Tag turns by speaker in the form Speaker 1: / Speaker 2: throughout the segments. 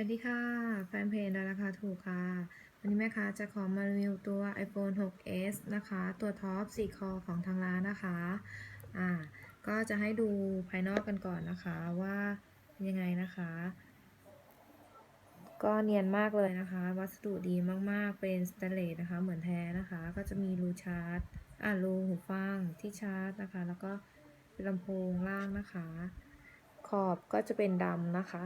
Speaker 1: วัสดีค่ะ แฟนเพจดาราคาถูกค่ะ วันนี้แม่ค้าจะขอมารีวิวตัว iPhone 6s นะคะ ตัวท็อป4คอของทางร้านนะคะอ่าก็จะให้ดูภายนอกกันก่อนนะคะว่าเป็นยังไงนะคะ ก็เนียนมากเลยนะคะ วัสดุดีมากๆ เป็นสแตนเลสนะคะ เหมือนแท้นะคะ ก็จะมีรูชาร์จอ่ารูหูฟังที่ชาร์จนะคะ แล้วก็ลำโพงล่างนะคะ ขอบก็จะเป็นดำนะคะ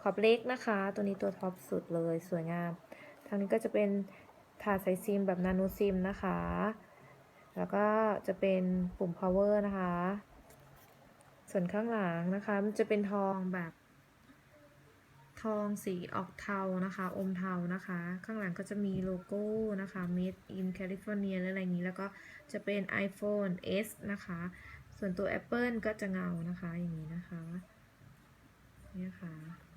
Speaker 1: ขอบเล็กนะคะ ตัวนี้ตัวท็อปสุดเลยสวยงาม ทางนี้ก็จะเป็นถาดใส่ซิมแบบนาโนซิมนะคะ แล้วก็จะเป็นปุ่ม power นะคะ ส่วนข้างหลังนะคะ มันจะเป็นทองแบบ ทองสีออกเทานะคะ อมเทานะคะ ข้างหลังก็จะมีโลโก้นะคะ made in California อะไรอย่างนี้ แล้วก็จะเป็น iPhone S นะคะ ส่วนตัว Apple ก็จะเงานะคะอย่างนี้นะคะนี่ค่ะ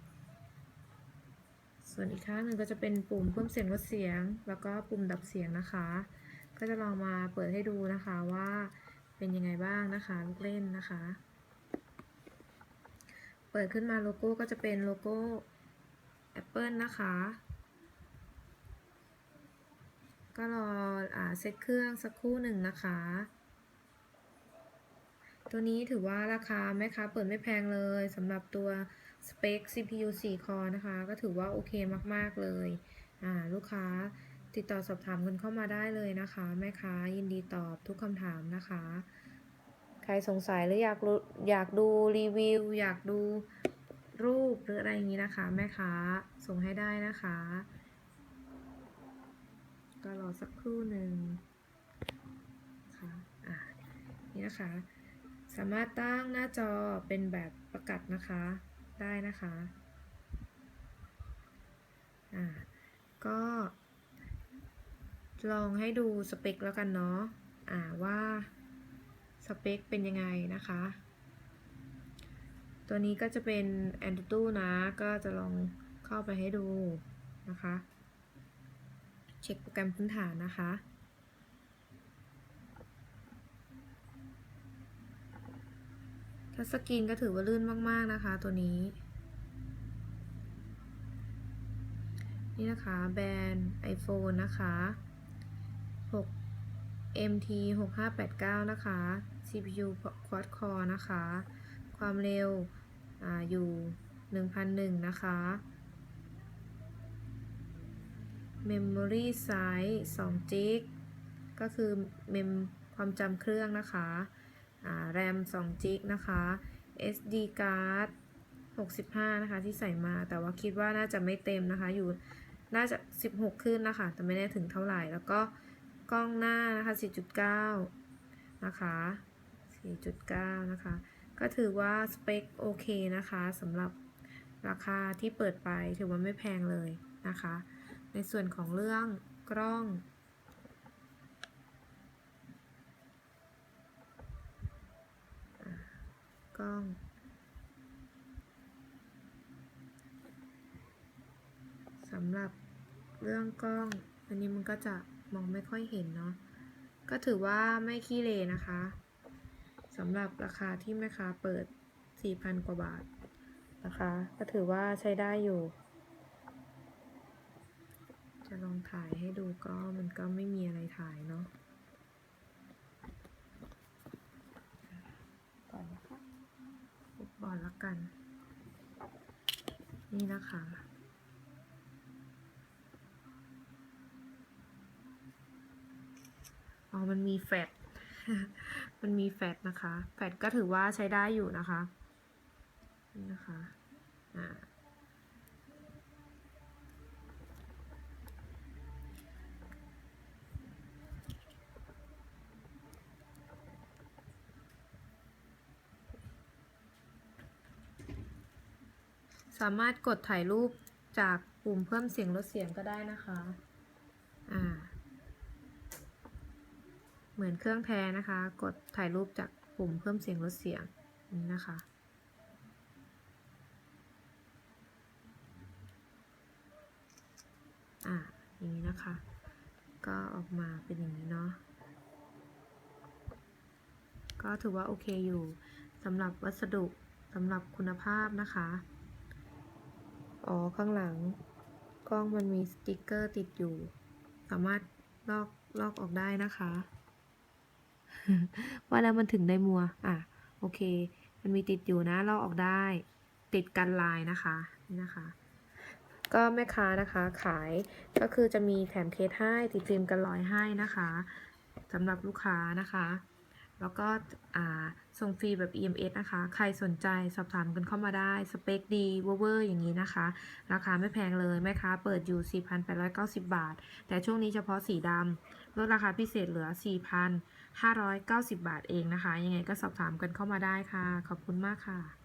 Speaker 1: ส่วนอีกข้างหนึ่งก็จะเป็นปุ่มเพิ่มเสียงลดเสียง แล้วก็ปุ่มดับเสียงนะคะ ก็จะลองมาเปิดให้ดูนะคะว่าเป็นยังไงบ้างนะคะลูกเล่นนะคะ เปิดขึ้นมาโลโก้ก็จะเป็นโลโก้ Apple นะคะ ก็รออ่าเซตเครื่องสักครู่หนึ่งนะคะ ตัวนี้ถือว่าราคาแม่ค้าเปิดไม่แพงเลยสำหรับตัว สเปค CPU 4 คอนะคะ ก็ถือว่าโอเคมาก ๆ เลย อ่า ลูกค้าติดต่อสอบถามกันเข้ามาได้เลยนะคะ แม่ค้ายินดีตอบทุกคำถามนะคะ ใครสงสัยหรืออยากรู้อยากดูรีวิว อยากดูรูปหรืออะไรอย่างนี้นะคะ แม่ค้าส่งให้ได้นะคะ ก็รอสักครู่หนึ่งค่ะอ่านี่นะคะ สามารถตั้งหน้าจอเป็นแบบประกัดนะคะ ได้นะคะอ่าก็ลองให้ดูสเปคแล้วกันเนาะอ่าว่าสเปคเป็นยังไงนะคะ ตัวนี้ก็จะเป็น Antutu นะ ก็จะลองเข้าไปให้ดูนะคะ เช็คโปรแกรมพื้นฐานนะคะ ทัสกรีนก็ถือว่าลื่นมาก ๆ นะคะ ตัวนี้ นี่นะคะ แบรนด์ iPhone นะคะ 6 MT 6589 นะคะ CPU Quad Core นะคะ ความเร็วออยู่ 1,001 นะคะ Memory Size 2 g กก็คือเมมความจำเครื่องนะคะ แรม2 g กนะคะ SD card 65 นะคะ ที่ใส่มา แต่ว่าคิดว่าน่าจะไม่เต็มนะคะ อยู่น่าจะ 16 ขึ้นนะคะ แต่ไม่แน่ถึงเท่าไหร่ แล้วก็กล้องหน้านะคะ 4.9 นะคะ 4.9 นะคะ ก็ถือว่าสเปคโอเคนะคะสำหรับราคาที่เปิดไปถือว่าไม่แพงเลยนะคะ ในส่วนของเรื่องกล้อง ก ล้อง สำหรับเรื่องกล้อง อันนี้มันก็จะมองไม่ค่อยเห็นเนาะ ก็ถือว่าไม่ขี้เลนะคะสำหรับราคาที่แม่ค้าเปิด 4,000 กว่าบาทนะคะ ก็ถือว่าใช้ได้อยู่ จะลองถ่ายให้ดูก็มันก็ไม่มีอะไรถ่ายเนาะ ก่อนนะคะ ก่อนละกัน นี่นะคะ อ๋อ มันมีแฟดมันมีแฟดนะคะ แฟดก็ถือว่าใช้ได้อยู่นะคะ นี่นะคะ อ่าามารถกดถ่ายรูปจากปุ่มเพิ่มเสียงลดเสียงก็ได้นะคะ อ่า เหมือนเครื่องแท้นะคะ กดถ่ายรูปจากปุ่มเพิ่มเสียงลดเสียงนี่นะคะอ่าอย่างนี้นะคะ ก็ออกมาเป็นอย่างนี้เนาะ ก็ถือว่าโอเคอยู่สำหรับวัสดุสำหรับคุณภาพนะคะ อ๋อ ข้างหลัง กล้องมันมีสติกเกอร์ติดอยู่ สามารถลอกลอกออกได้นะคะ ว่าแล้วมันถึงได้มัว อะ โอเค มันมีติดอยู่นะ ลอกออกได้ ติดกันลายนะคะนี่นะคะ ก็แม่ค้านะคะ ขายก็คือจะมีแถมเคสให้ติดฟิล์มกันรอยให้นะคะสำหรับลูกค้านะคะ แล้วก็อ่าส่งฟรีแบบ EMS นะคะ ใครสนใจสอบถามกันเข้ามาได้ สเปคดีเวอร์ๆอย่างนี้นะคะ ราคาไม่แพงเลยแม่ค้าเปิดอยู่ 4,890 บาท แต่ช่วงนี้เฉพาะสีดำลดราคาพิเศษเหลือ 4,590 บาทเองนะคะ ยังไงก็สอบถามกันเข้ามาได้ค่ะ ขอบคุณมากค่ะ